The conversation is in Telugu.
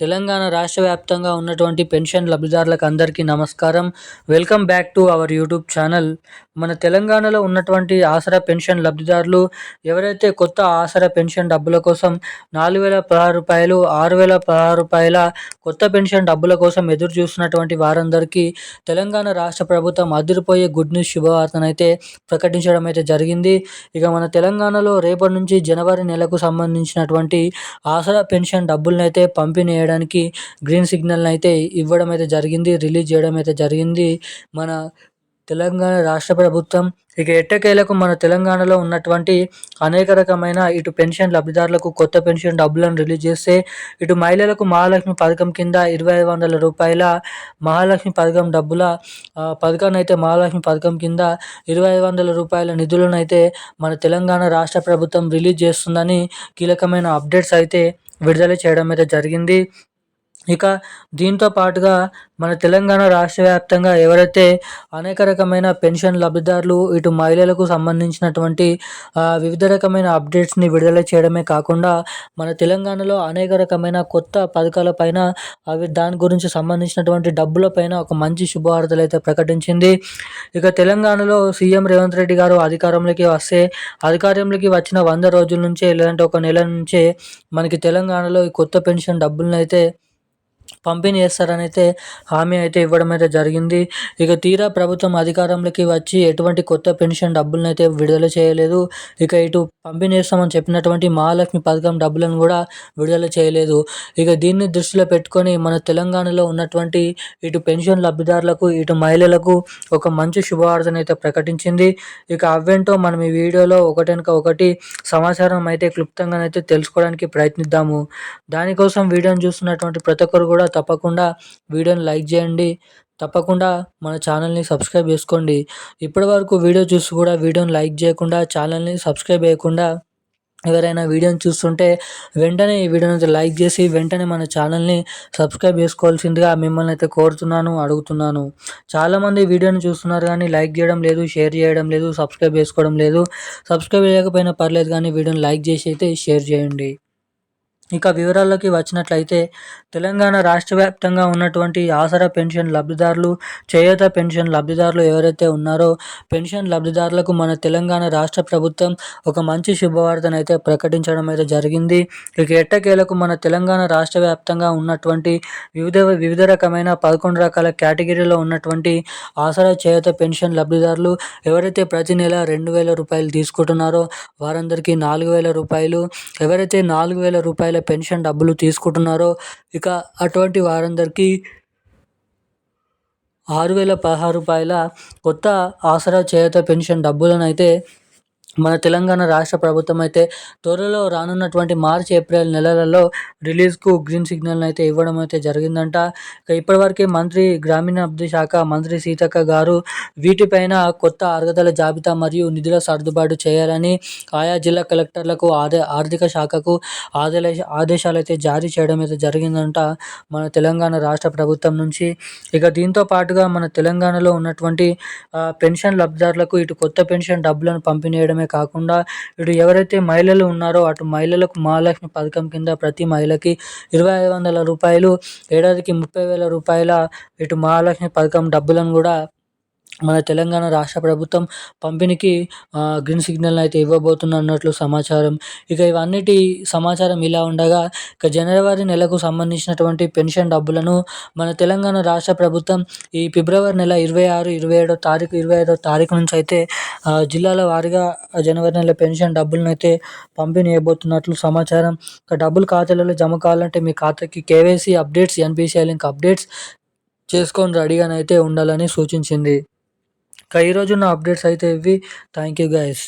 తెలంగాణ రాష్ట్ర వ్యాప్తంగా ఉన్నటువంటి పెన్షన్ లబ్ధిదారులకు అందరికీ నమస్కారం. Welcome back to our YouTube channel. మన తెలంగాణలో ఉన్నటువంటి ఆసరా పెన్షన్ లబ్ధిదారులు ఎవరైతే కొత్త ఆసరా పెన్షన్ డబ్బుల కోసం నాలుగు వేల పదహారు రూపాయలు ఆరు వేల పదహారు రూపాయల కొత్త పెన్షన్ డబ్బుల కోసం ఎదురు చూస్తున్నటువంటి వారందరికీ తెలంగాణ రాష్ట్ర ప్రభుత్వం అదిరిపోయే గుడ్ న్యూస్ శుభవార్తనైతే ప్రకటించడం అయితే జరిగింది. ఇక మన తెలంగాణలో రేపటి నుంచి జనవరి నెలకు సంబంధించినటువంటి ఆసరా పెన్షన్ డబ్బులనైతే అయితే పంపిణీ చేయడానికి గ్రీన్ సిగ్నల్ అయితే ఇవ్వడం అయితే జరిగింది రిలీజ్ చేయడం అయితే జరిగింది. మన తెలంగాణ రాష్ట్ర ప్రభుత్వం ఇక ఎట్టకేలకు మన తెలంగాణలో ఉన్నటువంటి అనేక రకమైన ఇటు పెన్షన్ లబ్ధిదారులకు కొత్త పెన్షన్ డబ్బులను రిలీజ్ చేస్తే ఇటు మహిళలకు మహాలక్ష్మి పథకం కింద ఇరవై ఐదు వందల రూపాయల మహాలక్ష్మి పథకం డబ్బుల పథకాన్ని అయితే మహాలక్ష్మి పథకం కింద ఇరవై ఐదు వందల రూపాయల నిధులను అయితే మన తెలంగాణ రాష్ట్ర ప్రభుత్వం రిలీజ్ చేస్తుందని కీలకమైన అప్డేట్స్ అయితే విడుదల చేయడం అయితే జరిగింది. ఇక దీంతో పాటుగా మన తెలంగాణ రాష్ట్ర వ్యాప్తంగా ఎవరైతే అనేక రకమైన పెన్షన్ లబ్ధిదారులు ఇటు మహిళలకు సంబంధించినటువంటి వివిధ రకమైన అప్డేట్స్ని విడుదల చేయడమే కాకుండా మన తెలంగాణలో అనేక రకమైన కొత్త పథకాల పైన అవి దాని గురించి సంబంధించినటువంటి డబ్బులపైన ఒక మంచి శుభవార్తలు అయితే ప్రకటించింది. ఇక తెలంగాణలో సీఎం రేవంత్ రెడ్డి గారు అధికారంలోకి వస్తే అధికారంలోకి వచ్చిన వంద రోజుల నుంచే లేదంటే ఒక నెల నుంచే మనకి తెలంగాణలో ఈ కొత్త పెన్షన్ డబ్బులను అయితే పంపిణీ చేస్తారని అయితే హామీ అయితే ఇవ్వడం అయితే జరిగింది. ఇక తీరా ప్రభుత్వం అధికారంలోకి వచ్చి ఎటువంటి కొత్త పెన్షన్ డబ్బులను అయితే విడుదల చేయలేదు. ఇక ఇటు పంపిణీ చేస్తామని చెప్పినటువంటి మహాలక్ష్మి పథకం డబ్బులను కూడా విడుదల చేయలేదు. ఇక దీన్ని దృష్టిలో పెట్టుకొని మన తెలంగాణలో ఉన్నటువంటి ఇటు పెన్షన్ లబ్ధిదారులకు ఇటు మహిళలకు ఒక మంచి శుభవార్తను అయితే ప్రకటించింది. ఇక అవేంటో మనం ఈ వీడియోలో ఒకటెనక ఒకటి సమాచారం అయితే క్లుప్తంగానైతే తెలుసుకోవడానికి ప్రయత్నిద్దాము. దానికోసం వీడియోని చూస్తున్నటువంటి ప్రతి ఒక్కరు కూడా తప్పకుండా వీడియోని లైక్ చేయండి. తప్పకుండా మన ఛానల్ని సబ్స్క్రైబ్ చేసుకోండి. ఇప్పటి వరకు వీడియో చూసి కూడా వీడియోని లైక్ చేయకుండా ఛానల్ని సబ్స్క్రైబ్ చేయకుండా ఎవరైనా వీడియోని చూస్తుంటే వెంటనే ఈ వీడియోని లైక్ చేసి వెంటనే మన ఛానల్ని సబ్స్క్రైబ్ చేసుకోవాల్సిందిగా మిమ్మల్ని అయితే కోరుతున్నాను అడుగుతున్నాను. చాలామంది వీడియోని చూస్తున్నారు కానీ లైక్ చేయడం లేదు షేర్ చేయడం లేదు సబ్స్క్రైబ్ చేసుకోవడం లేదు. సబ్స్క్రైబ్ చేయకపోయినా పర్లేదు కానీ వీడియోని లైక్ చేసి అయితే షేర్ చేయండి. ఇక వివరాల్లోకి వచ్చినట్లయితే తెలంగాణ రాష్ట్ర వ్యాప్తంగా ఉన్నటువంటి ఆసరా పెన్షన్ లబ్ధిదారులు చేయూత పెన్షన్ లబ్ధిదారులు ఎవరైతే ఉన్నారో పెన్షన్ లబ్ధిదారులకు మన తెలంగాణ రాష్ట్ర ప్రభుత్వం ఒక మంచి శుభవార్తను అయితే ప్రకటించడం అయితే జరిగింది. ఇక ఎట్టకేలకు మన తెలంగాణ రాష్ట్ర వ్యాప్తంగా ఉన్నటువంటి వివిధ వివిధ రకమైన పదకొండు రకాల కేటగిరీలో ఉన్నటువంటి ఆసరా చేయూత పెన్షన్ లబ్ధిదారులు ఎవరైతే ప్రతి నెల రెండు వేల రూపాయలు తీసుకుంటున్నారో వారందరికీ నాలుగు వేల రూపాయలు ఎవరైతే నాలుగు వేల రూపాయల పెన్షన్ డబ్బులు తీసుకుంటున్నారో ఇక అటువంటి వారందరికీ ఆరు వేల పదహారు రూపాయల కొత్త ఆసరా చేయూత పెన్షన్ డబ్బులను అయితే మన తెలంగాణ రాష్ట్ర ప్రభుత్వం అయితే త్వరలో రానున్నటువంటి మార్చ్ ఏప్రిల్ నెలలలో రిలీజ్కు గ్రీన్ సిగ్నల్ అయితే ఇవ్వడం అయితే జరిగిందంట. ఇప్పటివరకే మంత్రి గ్రామీణాభివృద్ధి శాఖ మంత్రి సీతక్క గారు వీటిపైన కొత్త అర్హతల జాబితా మరియు నిధుల సర్దుబాటు చేయాలని ఆయా జిల్లా కలెక్టర్లకు ఆదే ఆర్థిక శాఖకు ఆదేశ ఆదేశాలు అయితే జారీ చేయడం అయితే జరిగిందంట మన తెలంగాణ రాష్ట్ర ప్రభుత్వం నుంచి. ఇక దీంతో పాటుగా మన తెలంగాణలో ఉన్నటువంటి పెన్షన్ లబ్ధిదారులకు ఇటు కొత్త పెన్షన్ డబ్బులను పంపిణీ మాత్రమే కాకుండా ఇటు ఎవరైతే మహిళలు ఉన్నారో అటు మహిళలకు మహాలక్ష్మి పథకం కింద ప్రతి మహిళకి ఇరవై ఐదు వందల రూపాయలు ఏడాదికి ముప్పై వేల రూపాయల ఇటు మహాలక్ష్మి పథకం డబ్బులను కూడా మన తెలంగాణ రాష్ట్ర ప్రభుత్వం పంపిణీకి గ్రీన్ సిగ్నల్ అయితే ఇవ్వబోతున్నట్లు సమాచారం. ఇక ఇవన్నిటి సమాచారం ఇలా ఉండగా ఇక జనవరి నెలకు సంబంధించినటువంటి పెన్షన్ డబ్బులను మన తెలంగాణ రాష్ట్ర ప్రభుత్వం ఈ ఫిబ్రవరి నెల ఇరవై ఆరు ఇరవై ఏడో తారీఖు ఇరవై ఐదో తారీఖు నుంచి అయితే జిల్లాల వారీగా జనవరి నెల పెన్షన్ డబ్బులను అయితే పంపిణీ చేయబోతున్నట్లు సమాచారం. ఇక డబ్బులు ఖాతాలలో జమ కావాలంటే మీ ఖాతాకి KYC updates NPCI link updates చేసుకొని రెడీగానైతే ఉండాలని సూచించింది. ఇంకా ఈరోజు నా అప్డేట్స్ అయితే ఇవి థ్యాంక్ యూ గైస్